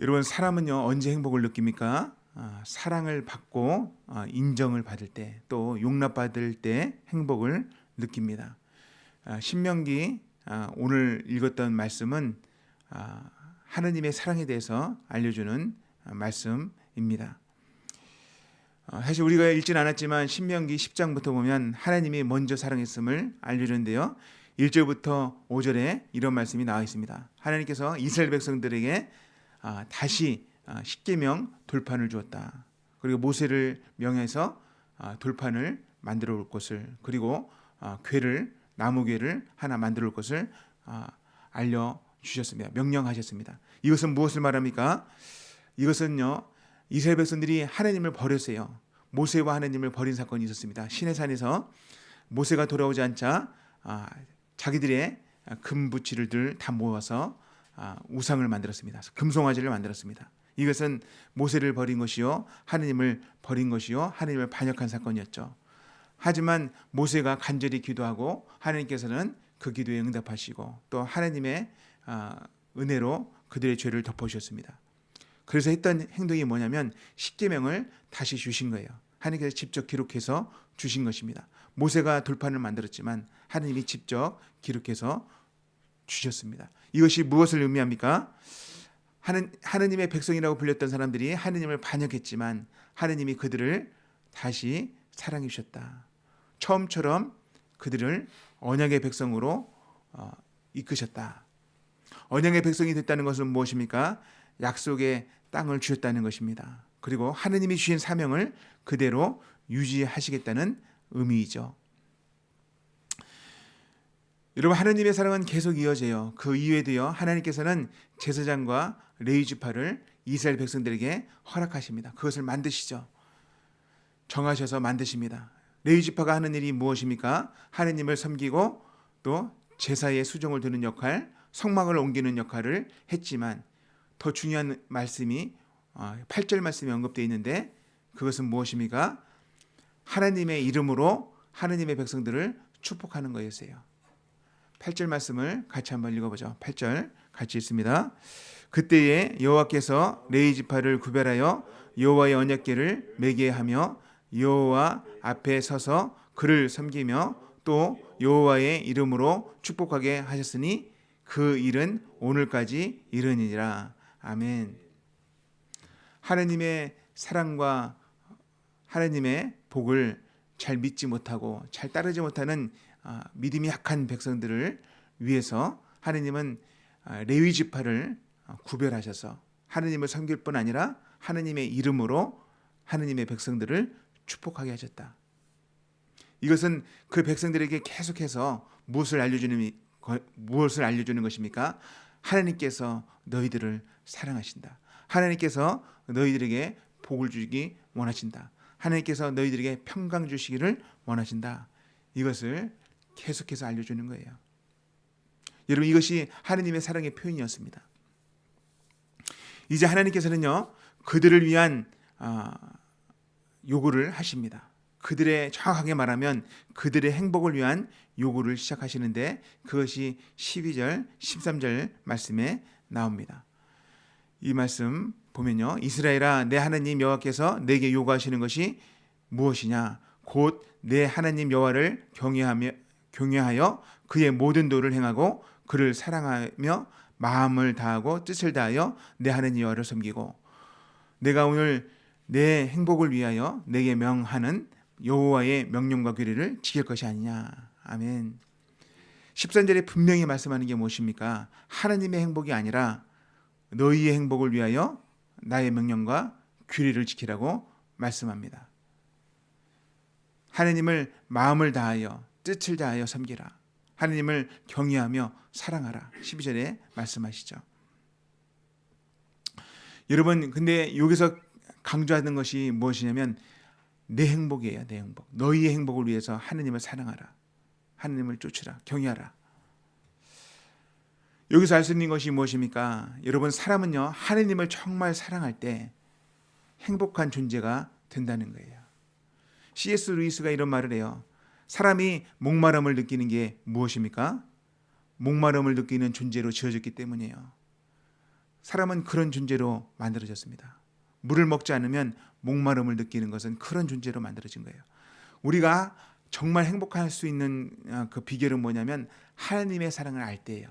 여러분 사람은요 언제 행복을 느낍니까? 아, 사랑을 받고 아, 인정을 받을 때 또 용납받을 때 행복을 느낍니다. 아, 신명기 아, 오늘 읽었던 말씀은 아, 하느님의 사랑에 대해서 알려주는 아, 말씀입니다. 어, 사실 우리가 읽진 않았지만 신명기 10장부터 보면 하나님이 먼저 사랑했음을 알려주는데요. 1절부터 5절에 이런 말씀이 나와 있습니다. 하나님께서 이스라엘 백성들에게 아, 다시 아, 십계명 돌판을 주었다. 그리고 모세를 명해서 아, 돌판을 만들어 올 것을 그리고 아, 궤를 나무 궤를 하나 만들어 올 것을 아, 알려 주셨습니다. 명령하셨습니다. 이것은 무엇을 말합니까? 이것은요 이스라엘 백성들이 하나님을 버렸어요. 모세와 하나님을 버린 사건이 있었습니다. 시내산에서 모세가 돌아오지 않자 아, 자기들의 금부치를 다 모아서 아, 우상을 만들었습니다. 금송아지를 만들었습니다. 이것은 모세를 버린 것이요 하나님을 버린 것이요 하나님을 반역한 사건이었죠. 하지만 모세가 간절히 기도하고 하나님께서는 그 기도에 응답하시고 또 하나님의 아, 은혜로 그들의 죄를 덮어주셨습니다. 그래서 했던 행동이 뭐냐면 십계명을 다시 주신 거예요. 하나님께서 직접 기록해서 주신 것입니다. 모세가 돌판을 만들었지만 하나님이 직접 기록해서 주셨습니다. 이것이 무엇을 의미합니까? 하는, 하느님의 백성이라고 불렸던 사람들이 하느님을 반역했지만 하느님이 그들을 다시 사랑해 주셨다. 처음처럼 그들을 언약의 백성으로 어, 이끄셨다. 언약의 백성이 됐다는 것은 무엇입니까? 약속의 땅을 주셨다는 것입니다. 그리고 하느님이 주신 사명을 그대로 유지하시겠다는 의미이죠. 여러분 하느님의 사랑은 계속 이어져요. 그 이후에도요. 하나님께서는 제사장과 레위 지파를 이스라엘 백성들에게 허락하십니다. 그것을 만드시죠. 정하셔서 만드십니다. 레위 지파가 하는 일이 무엇입니까? 하느님을 섬기고 또 제사의 수종을 두는 역할, 성막을 옮기는 역할을 했지만 더 중요한 말씀이 8절 말씀이 언급되어 있는데 그것은 무엇입니까? 하나님의 이름으로 하나님의 백성들을 축복하는 거였어요. 8절 말씀을 같이 한번 읽어보죠. 8절 같이 읽습니다. 그때에 여호와께서 레이 지파를 구별하여 여호와의 언약궤를 매게 하며 여호와 앞에 서서 그를 섬기며 또 여호와의 이름으로 축복하게 하셨으니 그 일은 오늘까지 이르니라. 아멘. 하나님의 사랑과 하나님의 복을 잘 믿지 못하고 잘 따르지 못하는 아, 믿음이 약한 백성들을 위해서 하나님은 아, 레위 지파를 아, 구별하셔서 하나님을 섬길 뿐 아니라 하나님의 이름으로 하나님의 백성들을 축복하게 하셨다. 이것은 그 백성들에게 계속해서 무엇을 알려주는 무엇을 알려주는 것입니까? 하나님께서 너희들을 사랑하신다. 하나님께서 너희들에게 복을 주기 원하신다. 하나님께서 너희들에게 평강 주시기를 원하신다. 이것을 계속해서 알려주는 거예요. 여러분 이것이 하나님의 사랑의 표현이었습니다. 이제 하나님께서는요 그들을 위한 아, 요구를 하십니다. 그들의 정확하게 말하면 그들의 행복을 위한 요구를 시작하시는데 그것이 12절, 13절 말씀에 나옵니다. 이 말씀 보면요. 이스라엘아 내 하나님 여호와께서 내게 요구하시는 것이 무엇이냐? 곧 내 하나님 여호와를 경외하며 경외하여 그의 모든 도를 행하고 그를 사랑하며 마음을 다하고 뜻을 다하여 내 하나님 여호와를 섬기고 내가 오늘 내 행복을 위하여 내게 명하는 여호와의 명령과 규례를 지킬 것이 아니냐. 아멘. 13절에 분명히 말씀하는 게 무엇입니까? 하나님의 행복이 아니라 너희의 행복을 위하여 나의 명령과 규례를 지키라고 말씀합니다. 하나님을 마음을 다하여 뜻을 다하여 섬기라. 하나님을 경외하며 사랑하라. 12절에 말씀하시죠. 여러분, 근데 여기서 강조하는 것이 무엇이냐면 내 행복이에요. 내 행복. 너희의 행복을 위해서 하나님을 사랑하라. 하나님을 쫓으라. 경외하라. 여기서 알 수 있는 것이 무엇입니까? 여러분 사람은요 하느님을 정말 사랑할 때 행복한 존재가 된다는 거예요. C.S. 루이스가 이런 말을 해요. 사람이 목마름을 느끼는 게 무엇입니까? 목마름을 느끼는 존재로 지어졌기 때문이에요. 사람은 그런 존재로 만들어졌습니다. 물을 먹지 않으면 목마름을 느끼는 것은 그런 존재로 만들어진 거예요. 우리가 정말 행복할 수 있는 아, 그 비결은 뭐냐면 하나님의 사랑을 알 때예요.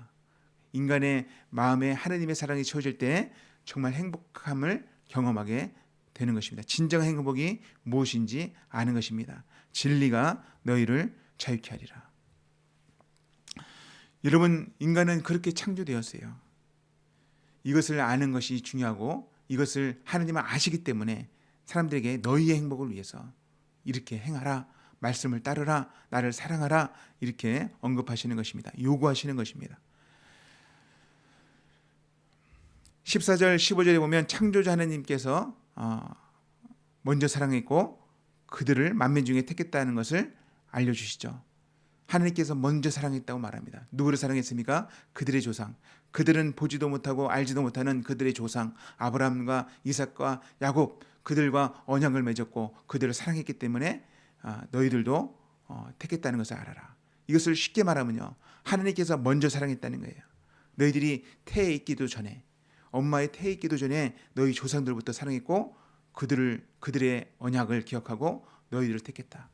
인간의 마음에 하나님의 사랑이 채워질 때 정말 행복함을 경험하게 되는 것입니다. 진정한 행복이 무엇인지 아는 것입니다. 진리가 너희를 자유케 하리라. 여러분 인간은 그렇게 창조되었어요. 이것을 아는 것이 중요하고 이것을 하나님은 아시기 때문에 사람들에게 너희의 행복을 위해서 이렇게 행하라 말씀을 따르라 나를 사랑하라 이렇게 언급하시는 것입니다. 요구하시는 것입니다. 14절 15절에 보면 창조자 하나님께서 어, 먼저 사랑했고 그들을 만민 중에 택했다는 것을 알려주시죠. 하나님께서 먼저 사랑했다고 말합니다. 누구를 사랑했습니까? 그들의 조상. 그들은 보지도 못하고 알지도 못하는 그들의 조상 아브라함과 이삭과 야곱 그들과 언약을 맺었고 그들을 사랑했기 때문에 아, 너희들도 어, 택했다는 것을 알아라. 이것을 쉽게 말하면요. 하나님께서 먼저 사랑했다는 거예요. 너희들이 태에 있기도 전에 엄마의 태에 있기도 전에 너희 조상들부터 사랑했고 그들을 그들의 언약을 기억하고 너희들을 택했다.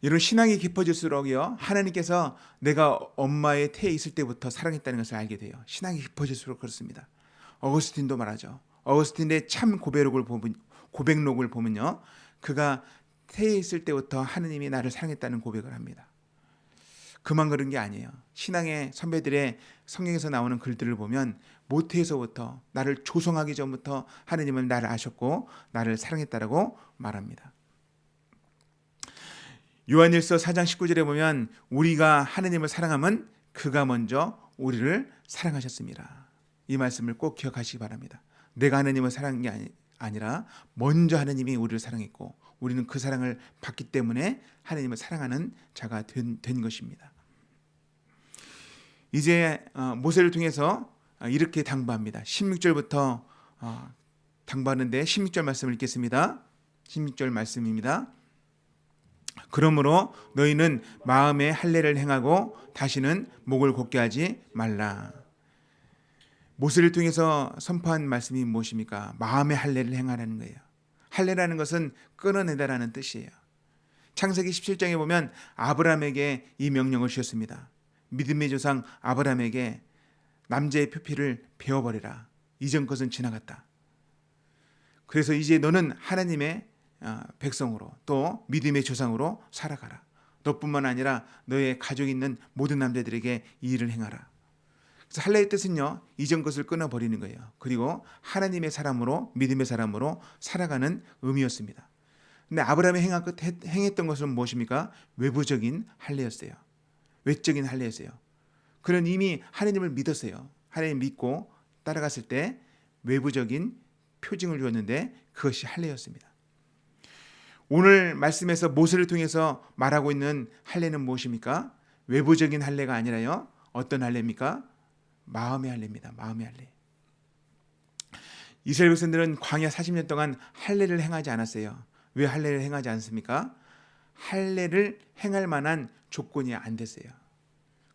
이런 신앙이 깊어질수록요 하나님께서 내가 엄마의 태에 있을 때부터 사랑했다는 것을 알게 돼요. 신앙이 깊어질수록 그렇습니다. 어거스틴도 말하죠. 어거스틴의 참 고백록을 보면 고백록을 보면요 그가 태에 있을 때부터 하나님이 나를 사랑했다는 고백을 합니다. 그만 그런 게 아니에요. 신앙의 선배들의 성경에서 나오는 글들을 보면 모태에서부터 나를 조성하기 전부터 하나님은 나를 아셨고 나를 사랑했다라고 말합니다. 요한일서 4장 19절에 보면 우리가 하나님을 사랑하면 그가 먼저 우리를 사랑하셨습니다. 이 말씀을 꼭 기억하시기 바랍니다. 내가 하나님을 사랑한 게 아니, 아니라 먼저 하나님이 우리를 사랑했고 우리는 그 사랑을 받기 때문에 하나님을 사랑하는 자가 된, 된 것입니다. 이제 어, 모세를 통해서 어, 이렇게 당부합니다. 16절부터 어, 당부하는데 16절 말씀을 읽겠습니다. 16절 말씀입니다. 그러므로 너희는 마음에 할례를 행하고 다시는 목을 곧게 하지 말라. 모세를 통해서 선포한 말씀이 무엇입니까? 마음의 할례를 행하라는 거예요. 할례라는 것은 끊어내다라는 뜻이에요. 창세기 17장에 보면 아브라함에게 이 명령을 주셨습니다. 믿음의 조상 아브라함에게 남자의 표피를 베어버리라. 이전 것은 지나갔다. 그래서 이제 너는 하나님의 어, 백성으로 또 믿음의 조상으로 살아가라. 너뿐만 아니라 너의 가족 있는 모든 남자들에게 이 일을 행하라. 그래서 할례의 뜻은요 이전 것을 끊어버리는 거예요. 그리고 하나님의 사람으로 믿음의 사람으로 살아가는 의미였습니다. 근데 아브라함이 행했던 것은 무엇입니까? 외부적인 할례였어요. 외적인 할례였어요. 그는 이미 하나님을 믿었어요. 하나님 믿고 따라갔을 때 외부적인 표징을 주었는데 그것이 할례였습니다. 오늘 말씀에서 모세를 통해서 말하고 있는 할례는 무엇입니까? 외부적인 할례가 아니라요. 어떤 할례입니까? 마음의 할례입니다. 마음의 할례. 이스라엘 백성들은 광야 40년 동안 할례를 행하지 않았어요. 왜 할례를 행하지 않습니까? 할례를 행할 만한 조건이 안 됐어요.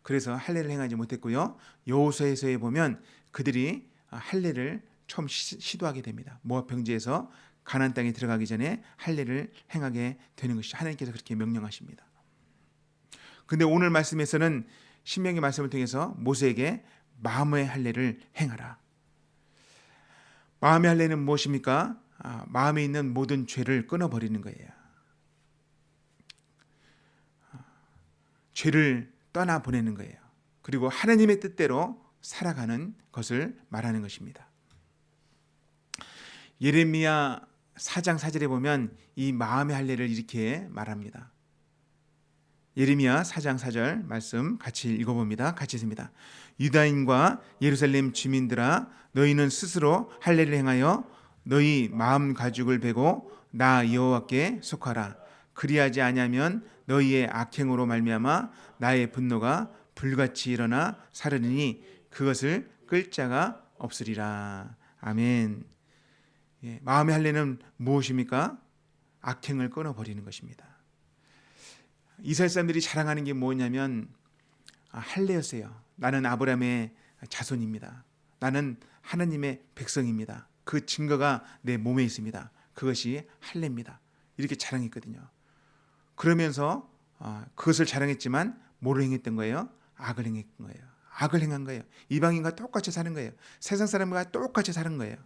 그래서 할례를 행하지 못했고요. 여호수아서에 보면 그들이 할례를 처음 시 도하게 됩니다. 모압 평지에서 가나안 땅에 들어가기 전에 할례를 행하게 되는 것이 하나님께서 그렇게 명령하십니다. 근데 오늘 말씀에서는 신명기 말씀을 통해서 모세에게 마음의 할례를 행하라. 마음의 할례는 무엇입니까? 아, 마음에 있는 모든 죄를 끊어 버리는 거예요. 아, 죄를 떠나 보내는 거예요. 그리고 하나님의 뜻대로 살아가는 것을 말하는 것입니다. 예레미야 4장 4절에 보면 이 마음의 할례를 이렇게 말합니다. 예레미야 4장 4절 말씀 같이 읽어봅니다. 같이 있습니다. 유다인과 예루살렘 주민들아 너희는 스스로 할례를 행하여 너희 마음 가죽을 베고 나 여호와께 속하라. 그리하지 아니하면 너희의 악행으로 말미암아 나의 분노가 불같이 일어나 사르니 그것을 끌 자가 없으리라. 아멘. 예, 마음의 할례는 무엇입니까? 악행을 끊어버리는 것입니다. 이스라엘 사람들이 자랑하는 게 뭐냐면 아, 할례였어요. 나는 아브라함의 자손입니다. 나는 하나님의 백성입니다. 그 증거가 내 몸에 있습니다. 그것이 할례입니다. 이렇게 자랑했거든요. 그러면서 어, 그것을 자랑했지만 뭐를 행했던 거예요? 악을 행했던 거예요. 악을 행한 거예요. 이방인과 똑같이 사는 거예요. 세상 사람과 똑같이 사는 거예요.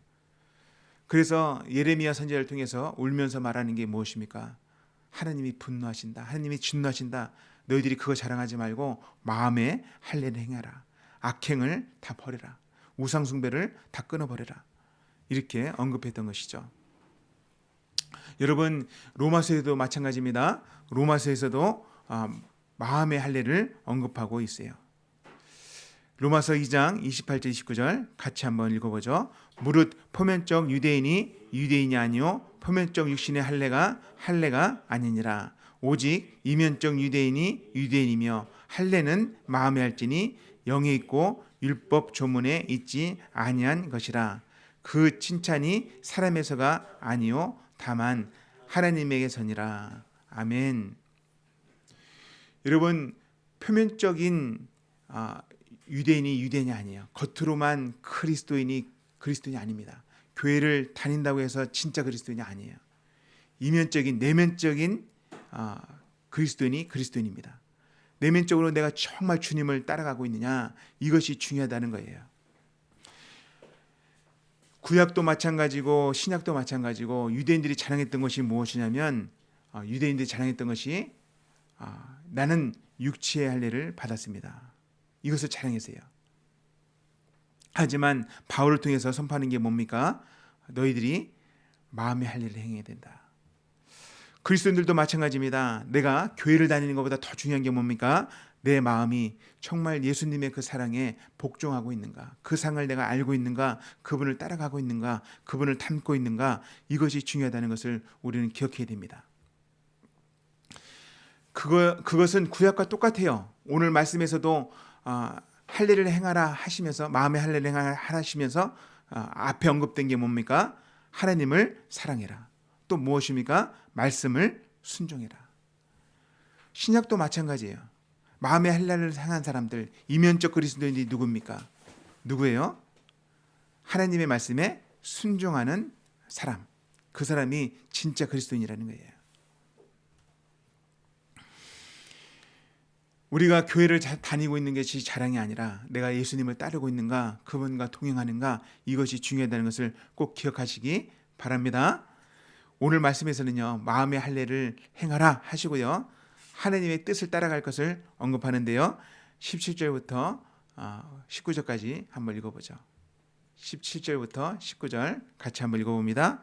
그래서 예레미야 선지자를 통해서 울면서 말하는 게 무엇입니까? 하나님이 분노하신다. 하나님이 진노하신다. 너희들이 그거 자랑하지 말고 마음에 할례를 행하라. 악행을 다 버려라. 우상 숭배를 다 끊어 버려라. 이렇게 언급했던 것이죠. 여러분 로마서에도 마찬가지입니다. 로마서에서도 아, 마음의 할례를 언급하고 있어요. 로마서 2장 28절 29절 같이 한번 읽어보죠. 무릇 포면적 유대인이 유대인이 아니요 포면적 육신의 할례가 할례가 아니니라. 오직 이면적 유대인이 유대인이며 할례는 마음에 할지니 영에 있고 율법 조문에 있지 아니한 것이라. 그 칭찬이 사람에서가 아니요 다만 하나님에게서니라. 아멘. 여러분 표면적인 아, 유대인이 유대인이 아니에요. 겉으로만 그리스도인이 그리스도인이 아닙니다. 교회를 다닌다고 해서 진짜 그리스도인이 아니에요. 이면적인 내면적인 아, 그리스도인이 그리스도인입니다. 내면적으로 내가 정말 주님을 따라가고 있느냐 이것이 중요하다는 거예요. 구약도 마찬가지고 신약도 마찬가지고 유대인들이 자랑했던 것이 무엇이냐면 아, 유대인들이 자랑했던 것이 아, 나는 육체의 할례를 받았습니다. 이것을 자랑했어요. 하지만 바울을 통해서 선포하는 게 뭡니까? 너희들이 마음의 할례를 행해야 된다. 그리스도인들도 마찬가지입니다. 내가 교회를 다니는 것보다 더 중요한 게 뭡니까? 내 마음이 정말 예수님의 그 사랑에 복종하고 있는가? 그 상을 내가 알고 있는가? 그분을 따라가고 있는가? 그분을 닮고 있는가? 이것이 중요하다는 것을 우리는 기억해야 됩니다. 그거 그것은 구약과 똑같아요. 오늘 말씀에서도 어, 할례를 행하라 하시면서 마음의 할례를 행하라 하시면서 어, 앞에 언급된 게 뭡니까? 하나님을 사랑해라. 또 무엇입니까? 말씀을 순종해라. 신약도 마찬가지예요. 마음의 할례를 행한 사람들 이면적 그리스도인이 누굽니까? 누구예요? 하나님의 말씀에 순종하는 사람. 그 사람이 진짜 그리스도인이라는 거예요. 우리가 교회를 다니고 있는 것이 자랑이 아니라 내가 예수님을 따르고 있는가, 그분과 동행하는가 이것이 중요하다는 것을 꼭 기억하시기 바랍니다. 오늘 말씀에서는요 마음의 할례를 행하라 하시고요 하나님의 뜻을 따라갈 것을 언급하는데요 17절부터 19절까지 어, 한번 읽어보죠. 17절부터 19절 같이 한번 읽어봅니다.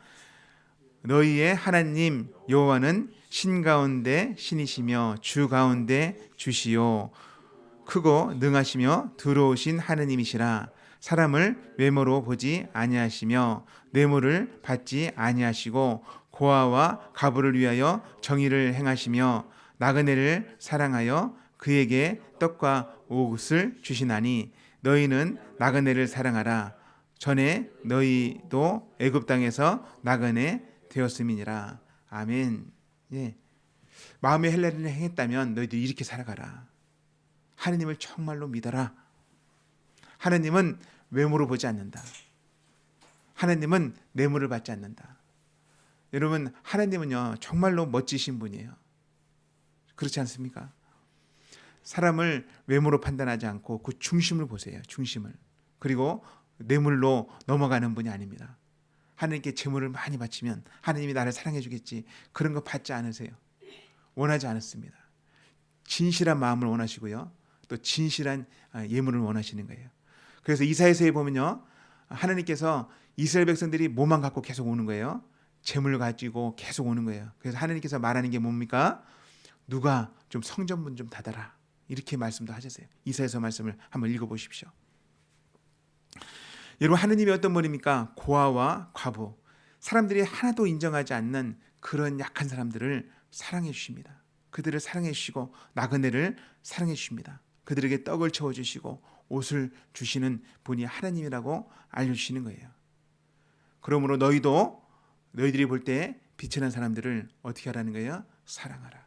너희의 하나님 여호와는 신 가운데 신이시며 주 가운데 주시요. 크고 능하시며 들어오신 하느님이시라. 사람을 외모로 보지 아니하시며 뇌물을 받지 아니하시고 고아와 가부를 위하여 정의를 행하시며 나그네를 사랑하여 그에게 떡과 옷을 주시나니 너희는 나그네를 사랑하라. 전에 너희도 애굽 땅에서 나그네 되었음이니라 아멘. 예. 마음의 헬레를 행했다면 너희도 이렇게 살아가라. 하느님을 정말로 믿어라. 하느님은 외모로 보지 않는다. 하느님은 뇌물을 받지 않는다. 여러분 하나님은요 정말로 멋지신 분이에요. 그렇지 않습니까? 사람을 외모로 판단하지 않고 그 중심을 보세요. 중심을. 그리고 뇌물로 넘어가는 분이 아닙니다. 하나님께 재물을 많이 바치면 하나님이 나를 사랑해 주겠지. 그런 거 받지 않으세요. 원하지 않았습니다. 진실한 마음을 원하시고요. 또 진실한 아, 예물을 원하시는 거예요. 그래서 이사에서에 보면요. 하나님께서 이스라엘 백성들이 뭐만 갖고 계속 오는 거예요. 재물 가지고 계속 오는 거예요. 그래서 하나님께서 말하는 게 뭡니까? 누가 좀 성전문 좀 닫아라. 이렇게 말씀도 하셨어요. 이사에서 말씀을 한번 읽어 보십시오. 여러분 하느님이 어떤 분입니까? 고아와 과부. 사람들이 하나도 인정하지 않는 그런 약한 사람들을 사랑해 주십니다. 그들을 사랑해 주시고 나그네를 사랑해 주십니다. 그들에게 떡을 채워 주시고 옷을 주시는 분이 하나님이라고 알려 주시는 거예요. 그러므로 너희도 너희들이 볼 때 비천한 사람들을 어떻게 하라는 거예요? 사랑하라.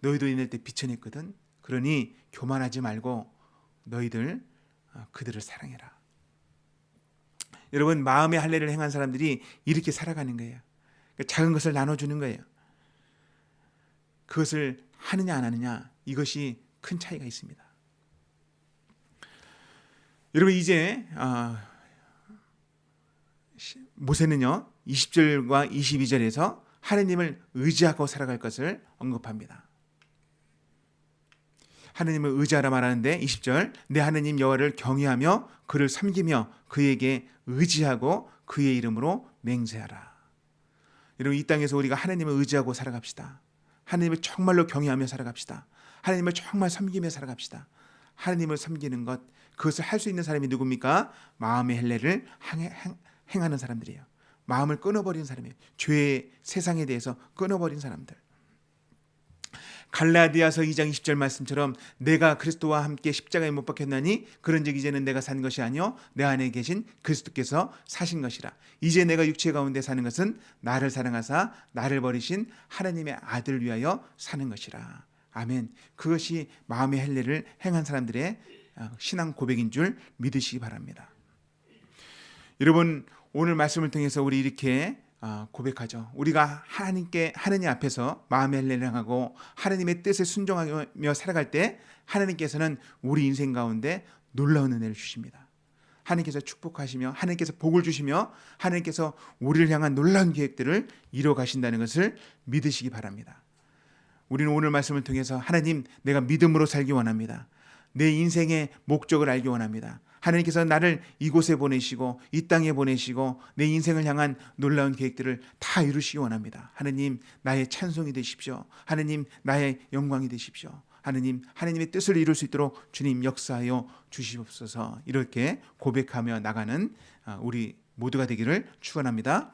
너희도 있을 때 비천했거든. 그러니 교만하지 말고 너희들 어, 그들을 사랑해라. 여러분 마음의 할례를 행한 사람들이 이렇게 살아가는 거예요. 그러니까 작은 것을 나눠주는 거예요. 그것을 하느냐 안 하느냐 이것이 큰 차이가 있습니다. 여러분 이제 아, 시- 모세는요 20절과 22절에서 하느님을 의지하고 살아갈 것을 언급합니다. 하느님을 의지하라 말하는데 20절 내 하느님 여호와를 경외하며 그를 섬기며 그에게 의지하고 그의 이름으로 맹세하라. 여러분 이 땅에서 우리가 하느님을 의지하고 살아갑시다. 하느님을 정말로 경외하며 살아갑시다. 하느님을 정말 섬기며 살아갑시다. 하느님을 섬기는 것 그것을 할 수 있는 사람이 누굽니까? 마음의 헬레를 행하는 사람들이에요. 마음을 끊어버린 사람이에요. 죄의 세상에 대해서 끊어버린 사람들. 갈라디아서 2장 20절 말씀처럼 내가 그리스도와 함께 십자가에 못 박혔나니 그런즉 이제는 내가 산 것이 아니요 내 안에 계신 그리스도께서 사신 것이라. 이제 내가 육체 가운데 사는 것은 나를 사랑하사 나를 버리신 하나님의 아들 위하여 사는 것이라. 아멘. 그것이 마음의 헬례를 행한 사람들의 어, 신앙 고백인 줄 믿으시기 바랍니다. 여러분 오늘 말씀을 통해서 우리 이렇게 아, 고백하죠. 우리가 하나님께 하느님 앞에서 마음의 헬례를 하고 하나님의 뜻에 순종하며 살아갈 때 하나님께서는 우리 인생 가운데 놀라운 은혜를 주십니다. 하나님께서 축복하시며 하나님께서 복을 주시며 하나님께서 우리를 향한 놀라운 계획들을 이루어 가신다는 것을 믿으시기 바랍니다. 우리는 오늘 말씀을 통해서 하나님 내가 믿음으로 살기 원합니다. 내 인생의 목적을 알기 원합니다. 하나님께서 나를 이곳에 보내시고 이 땅에 보내시고 내 인생을 향한 놀라운 계획들을 다 이루시기 원합니다. 하나님 나의 찬송이 되십시오. 하나님 나의 영광이 되십시오. 하나님 하나님의 뜻을 이룰 수 있도록 주님 역사하여 주시옵소서. 이렇게 고백하며 나가는 아, 우리 모두가 되기를 축원합니다.